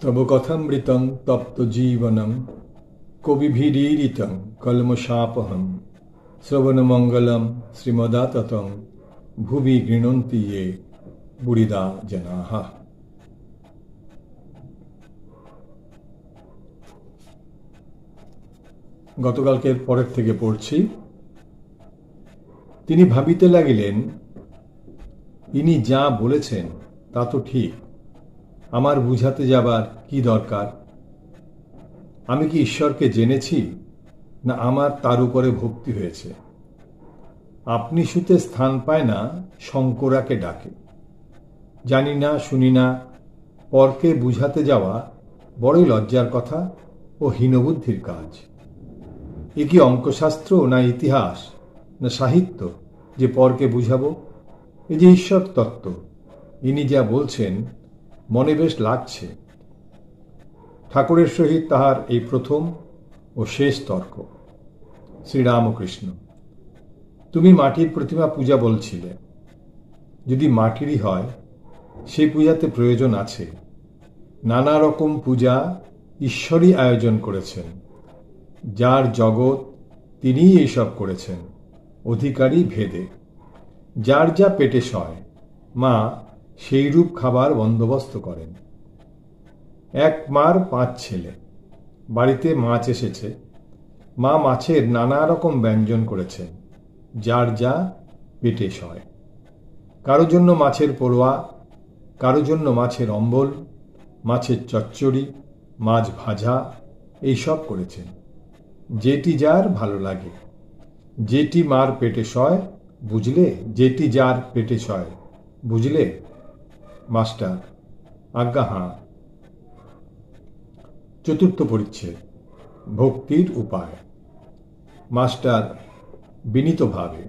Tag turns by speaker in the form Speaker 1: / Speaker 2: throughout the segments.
Speaker 1: তব কথামৃতং তপ্ত জীবনম কবিভিরীরিতং কলমশাপহম শ্রবণমঙ্গলম শ্রীমদাততং ভুবি গৃণন্তি ইয়ে বুড়িদা জনাহা গতকালকের পরের থেকে পড়ছি। তিনি ভাবিতে লাগিলেন, ইনি যা বলেছেন, তা তো ঠিক। আমার বুঝাতে যাবার কি দরকার? আমি কি ঈশ্বরকে জেনেছি? না আমার তার উপরে ভক্তি হয়েছে? আপনি সুতে স্থান পায় না, শঙ্করাকে ডাকে। জানি না, শুনি না, পরকে বুঝাতে যাওয়া বড়ই লজ্জার কথা ও হীনবুদ্ধির কাজ। এ কি অঙ্কশাস্ত্র, না ইতিহাস, না সাহিত্য যে পরকে বুঝাবো? এ যে ঈশ্বর তত্ত্ব ইনি যা বলছেন মনে বেশ লাগছে। ঠাকুরের সহিত তাহার এই প্রথম ও শেষ তর্ক। শ্রীরামকৃষ্ণ, তুমি মাটির প্রতিমা পূজা বলছিলে। যদি মাটিরই হয় সেই পূজাতে প্রয়োজন আছে। নানা রকম পূজা ঈশ্বরই আয়োজন করেছেন। যার জগৎ তিনিই এইসব করেছেন। অধিকারী ভেদে। যার যা পেটে সয়, মা সেইরূপ খাবার বন্দোবস্ত করেন। এক মার পাঁচ ছেলে। বাড়িতে মাছ এসেছে। মা মাছের নানা রকম ব্যঞ্জন করেছেন। যার যা পেটে সয়। কারও জন্য মাছের পোড়োয়া কারও জন্য মাছের অম্বল, মাছের চচ্চড়ি, মাছ ভাজা, এইসব করেছেন। যেটি যার ভালো লাগে। যেটি মার পেটে সয়, বুঝলে? যেটি যার পেটে সয়, বুঝলে? মাস্টার আজ্ঞা হাঁ চতুর্থ পরিচ্ছেদ, ভক্তির উপায়। মাস্টার, বিনীতভাবে,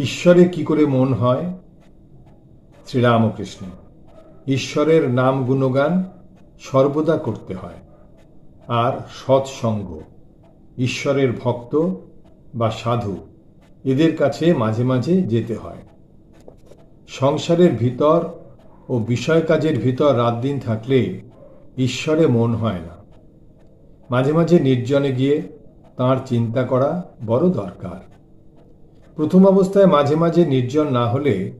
Speaker 1: ঈশ্বরে কি করে মন হয়? শ্রীরামকৃষ্ণ, ঈশ্বরের নাম গুণগান সর্বদা করতে হয়। আর সৎসঙ্গ, ঈশ্বরের ভক্ত বা সাধু, এদের কাছে মাঝে মাঝে যেতে হয়। সংসারের ভিতর ও বিষয় কাজের ভিতর রাত দিন থাকলে ঈশ্বরে মন হয় না। মাঝে মাঝে নির্জনে গিয়ে তার চিন্তা করা বড় দরকার। প্রথম অবস্থায় মাঝে মাঝে নির্জন না হলে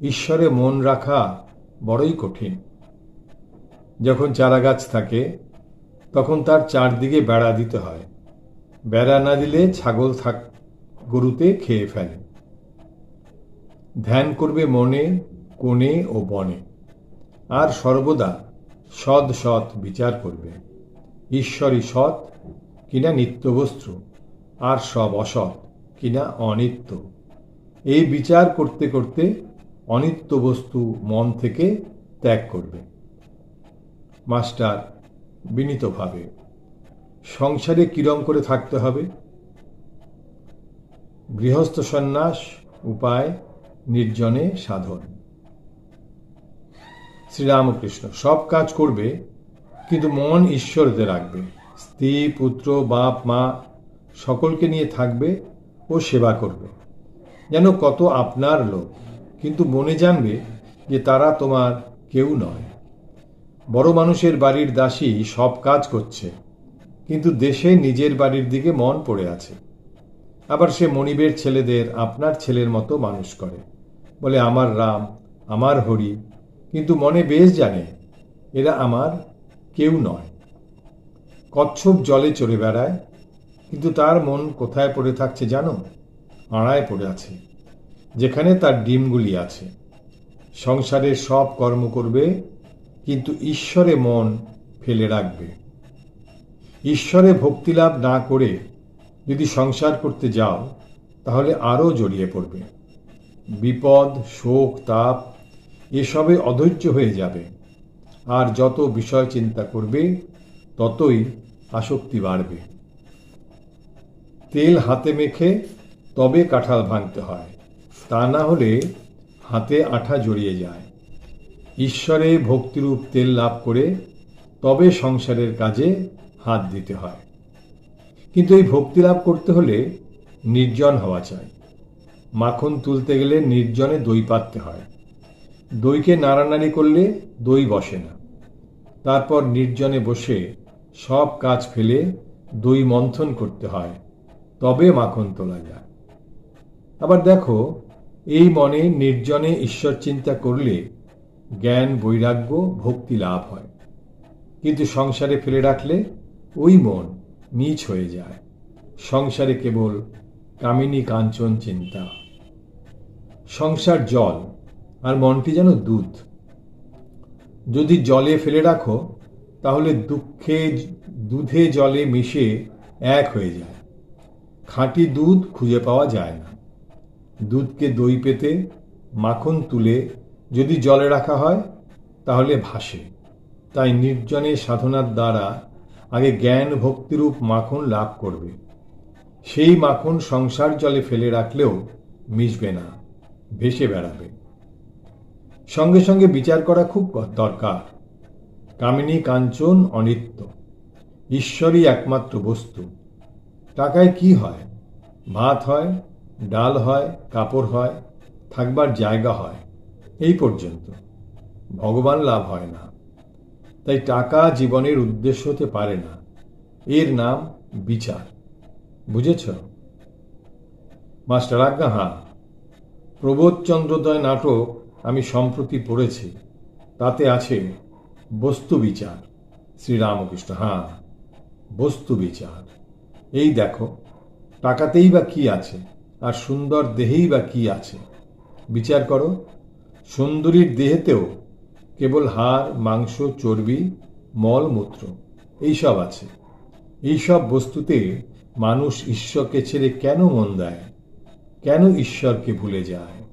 Speaker 1: ঈশ্বরে মন রাখা বড়ই কঠিন। যখন চারাগাছ থাকে, তখন তার চারদিকে বেড়া দিতে হয়। বেড়া না দিলে ছাগল থাক, গরুতে খেয়ে ফেলে। ধ্যান করবে মনে কোণে ও বনে। আর সর্বদা সৎ সৎ বিচার করবে। ঈশ্বরই সৎ কিনা নিত্যবস্তু, আর সব অসৎ কিনা অনিত্য। এই বিচার করতে করতে অনিত্য বস্তু মন থেকে ত্যাগ করবে। মাস্টার বিনীতভাবে, সংসারে কিরম করে থাকতে হবে? গৃহস্থ সন্ন্যাস উপায় নির্জনে সাধন। শ্রীরামকৃষ্ণ সব কাজ করবে, কিন্তু মন ঈশ্বরতে রাখবে। স্ত্রী, পুত্র, বাপ, মা সকলকে নিয়ে থাকবে ও সেবা করবে। যেন কত আপনার লোক, কিন্তু মনে জানবে যে তারা তোমার কেউ নয়। বড় মানুষের বাড়ির দাসী সব কাজ করছে, কিন্তু দেশে নিজের বাড়ির দিকে মন পড়ে আছে। আবার সে মনিবের ছেলেদের আপনার ছেলের মতো মানুষ করে। বলে, আমার রাম, আমার হরি কিন্তু মনে বেশ জানে, এরা আমার কেউ নয়। কচ্ছপ জলে চড়ে বেড়ায়, কিন্তু তার মন কোথায় পড়ে থাকছে জানো? আড়ায় পড়ে আছে, যেখানে তার ডিমগুলি আছে। সংসারের সব কর্ম করবে, কিন্তু ঈশ্বরে মন ফেলে রাখবে। ঈশ্বরে ভক্তিলাভ না করে যদি সংসার করতে যাও, তাহলে আরও জড়িয়ে পড়বে। বিপদ, শোক, তাপ এসবে অধৈর্য হয়ে যাবে। আর যত বিষয় চিন্তা করবে, ততই আসক্তি বাড়বে। তেল হাতে মেখে তবে কাঁঠাল ভাঙতে হয়। তা না হলে হাতে আঠা জড়িয়ে যায়। ঈশ্বরে ভক্তিরূপ তেল লাভ করে তবে সংসারের কাজে হাত দিতে হয়। কিন্তু এই ভক্তি লাভ করতে হলে নির্জন হওয়া চাই। মাখন তুলতে গেলে নির্জনে দই পাততে হয়। দইকে নাড়ানাড়ি করলে দই বসে না। তারপর নির্জনে বসে সব কাজ ফেলে দই মন্থন করতে হয়, তবে মাখন তোলা যায়। আবার দেখো, এই মনে নির্জনে ঈশ্বর চিন্তা করলে জ্ঞান, বৈরাগ্য, ভক্তি লাভ হয়। কিন্তু সংসারে ফেলে রাখলে ওই মন নিচ হয়ে যায়। সংসারে কেবল কামিনী কাঞ্চন চিন্তা। সংসার জল আর মনটি যেন দুধ। যদি জলে ফেলে রাখো, তাহলে দুঃখে দুধে জলে মিশে এক হয়ে যায়। খাঁটি দুধ খুঁজে পাওয়া যায় না। দুধকে দই পেতে মাখন তুলে যদি জলে রাখা হয়, তাহলে ভাসে। তাই নির্জনে সাধনার দ্বারা আগে জ্ঞান ভক্তিরূপ মাখন লাভ করবে। সেই মাখন সংসার জলে ফেলে রাখলেও মিশবে না, ভেসে বেড়াবে। সঙ্গে সঙ্গে বিচার করা খুব দরকার। কামিনী কাঞ্চন অনিত্য। ঈশ্বরই একমাত্র বস্তু। টাকায় কি হয়? ভাত হয়, ডাল হয়, কাপড় হয়, থাকবার জায়গা হয়। এই পর্যন্ত। ভগবান লাভ হয় না। তাই টাকা জীবনের উদ্দেশ্য হতে পারে না। এর নাম বিচার। বুঝেছ? মাস্টার আজ্ঞা হাঁ প্রবোধচন্দ্রোদয় নাটক আমি সম্প্রতি পড়েছি। তাতে আছে বস্তু বিচার। শ্রীরামকৃষ্ণ হ্যাঁ বস্তু বিচার। এই দেখো, টাকাতেই বা কি আছে, আর সুন্দর দেহেই বা কি আছে? বিচার করো। সুন্দরীর দেহেতেও কেবল হাড়, মাংস, চর্বি মলমূত্র এইসব আছে। এইসব বস্তুতে মানুষ ঈশ্বরকে ছেড়ে কেন মন দেয়? কেন ঈশ্বরকে ভুলে যায়?